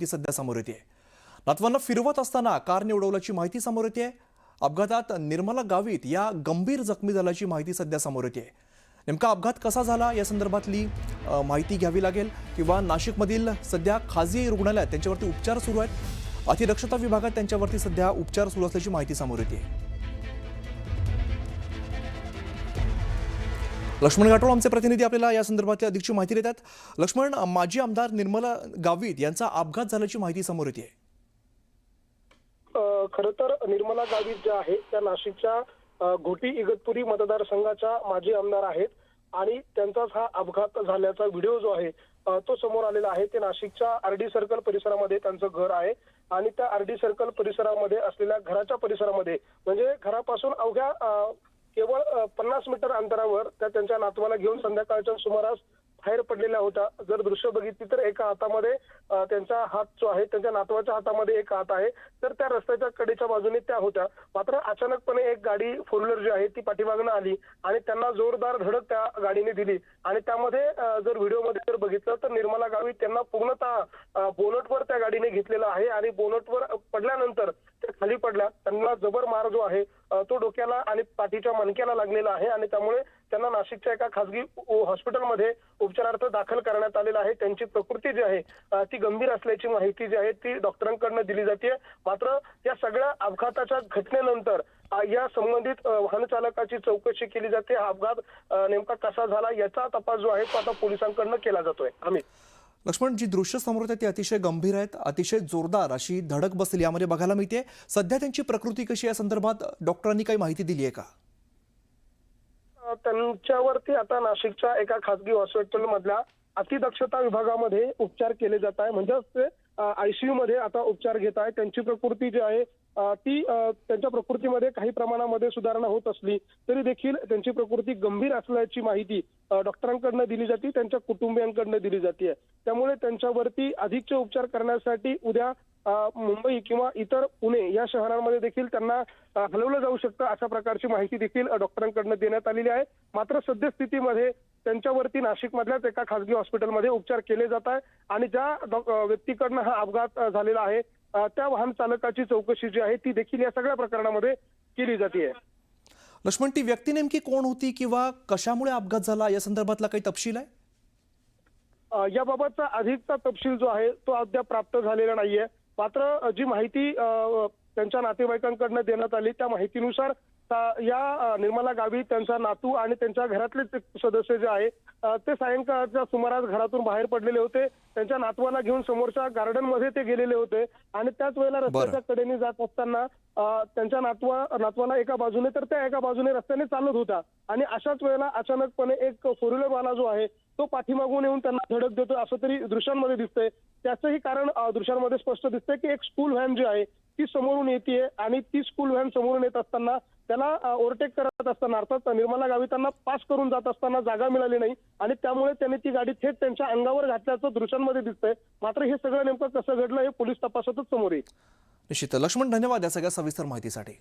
ती सध्या समोर येते. नातवांना फिरवत असताना कारने उडवल्याची माहिती समोर येते. अपघातात निर्मला गावित या गंभीर जखमी झाल्याची माहिती सध्या समोर येते. नेमका अपघात कसा झाला? या संदर्भातली माहिती घ्यावी लागेल. किंवा नाशिकमधील सध्या खाजगी रुग्णालयात त्यांच्यावरती उपचार सुरू आहेत. अतिदक्षता विभागात त्यांच्यावरती सध्या उपचार सुरू असल्याची माहिती समोर येते. लक्ष्मण गाठोळ आमचे प्रतिनिधी आपल्याला या संदर्भातली अधिकची माहिती देतात. लक्ष्मण माजी आमदार निर्मला गावित यांचा अपघात झाल्याची माहिती समोर येते. खर तर निर्मला गावित ज्या आहेत त्या नाशिकच्या घोटी इगतपुरी मतदारसंघाच्या माजी आमदार आहेत आणि त्यांचाच हा अपघात झाल्याचा व्हिडिओ जो आहे तो समोर आलेला आहे. ते नाशिकच्या आरडी सर्कल परिसरामध्ये त्यांचं घर आहे आणि त्या आरडी सर्कल परिसरामध्ये असलेल्या घराच्या परिसरामध्ये म्हणजे घरापासून अवघ्या केवळ पन्नास मीटर अंतरावर त्या त्यांच्या नातवाला घेऊन संध्याकाळच्या सुमारास बाहेर पडलेला होता. जर दृश्य बघितली तर एका हातामध्ये त्यांचा हात जो आहे त्यांच्या नातवाच्या हातामध्ये एक हात आहे. तर त्या रस्त्याच्या कडेच्या बाजूने त्या होत्या. मात्र अचानकपणे एक गाडी फोर व्हीलर जी आहे ती पाठीमागनं आली आणि त्यांना जोरदार धडक त्या गाडीने दिली. आणि त्यामध्ये जर व्हिडिओमध्ये जर बघितलं तर निर्मला गावी त्यांना पूर्णतः बोनटवर त्या गाडीने घेतलेलं आहे आणि बोनटवर पडल्यानंतर त्या खाली पडल्या. त्यांना जबर मार जो आहे तो डोक्याला आणि पाठीच्या मणक्याला लागलेला आहे आणि त्यामुळे त्यांना नाशिकच्या एका खासगी हॉस्पिटलमध्ये उपचारार्थ दाखल करण्यात आलेलं आहे. त्यांची प्रकृती जी आहे ती गंभीर असल्याची माहिती जी आहे ती डॉक्टरांकडनं दिली जाते मात्र या सगळ्या अपघाताच्या घटनेनंतर या संबंधित वाहन चालकाची चौकशी केली जाते. हा अपघात नेमका कसा झाला याचा तपास जो आहे तो आता पोलिसांकडनं केला जातोय. अमित. लक्ष्मण जी दृश्य समोर येतात ती अतिशय गंभीर आहेत अतिशय जोरदार अशी धडक बसली यामध्ये बघायला मिळते. सध्या त्यांची प्रकृती कशी या संदर्भात डॉक्टरांनी काही माहिती दिली आहे का? त्यांच्यावरती आता नाशिकच्या एका खासगी हॉस्पिटल मधल्या अतिदक्षता विभागामध्ये उपचार केले जात आहे म्हणजेच ते आयसीयू मध्ये आता उपचार घेत आहे. त्यांची प्रकृती जी आहे ती त्यांच्या प्रकृतीमध्ये काही प्रमाणामध्ये सुधारणा होत असली तरी देखील त्यांची प्रकृती गंभीर असल्याची माहिती डॉक्टरांकडनं दिली जाते त्यांच्या कुटुंबियांकडनं दिली जाते. त्यामुळे त्यांच्यावरती अधिकचे उपचार करण्यासाठी उद्या मुंबई किंवा इतर पुणे या शहरांमध्ये देखील त्यांना हलवलं जाऊ शकतं अशा प्रकारची माहिती देखील डॉक्टरांकडनं देण्यात आलेली आहे. मात्र सद्यस्थितीमध्ये त्यांच्यावरती नाशिकमधल्याच एका खासगी हॉस्पिटलमध्ये उपचार केले जात आहे आणि ज्या व्यक्तीकडनं हा अपघात झालेला आहे त्या वाहन चालकाची चौकशी जी आहे ती देखील या सगळ्या प्रकरणामध्ये केली जाते. लक्ष्मण ती व्यक्ती नेमकी कोण होती किंवा कशामुळे अपघात झाला? या संदर्भातला काही तपशील आहे? याबाबतचा अधिकचा तपशील जो आहे तो अद्याप प्राप्त झालेला नाहीये. मात्र जी माहिती त्यांच्या नातेवाईकांकडनं देण्यात आली त्या माहितीनुसार या निर्मला गावी त्यांचा नातू आणि त्यांच्या घरातलेच एक सदस्य जे आहे ते सायंकाळच्या सुमारास घरातून बाहेर पडलेले होते. त्यांच्या नातवाला घेऊन समोरच्या गार्डनमध्ये ते गेलेले होते. आणि त्याच वेळेला रस्त्याच्या कडेने जात असताना त्यांच्या नातवा नातवाला एका बाजूने तर त्या एका बाजूने रस्त्याने चालत होता आणि अशाच वेळेला अचानकपणे एक फोर वाला जो आहे तो पाठीमागून येऊन त्यांना धडक देतो असं तरी दृश्यांमध्ये दिसतंय. त्याचंही कारण दृश्यांमध्ये स्पष्ट दिसतंय की एक स्कूल व्हॅन जी आहे ती समोरून येते आणि ती स्कूल व्हॅन समोरून येत असताना त्याला ओव्हरटेक करत असताना अर्थात निर्मला गावी त्यांना पास करून जात असताना जागा मिळाली नाही आणि त्यामुळे त्यांनी ती गाडी थेट त्यांच्या अंगावर घातल्याचं दृश्यांमध्ये दिसतंय. मात्र हे सगळं नेमकं कसं घडलं हे पोलीस तपासातच समोर येईल. निश्चित. लक्ष्मण धन्यवाद या सगळ्या सविस्तर माहितीसाठी.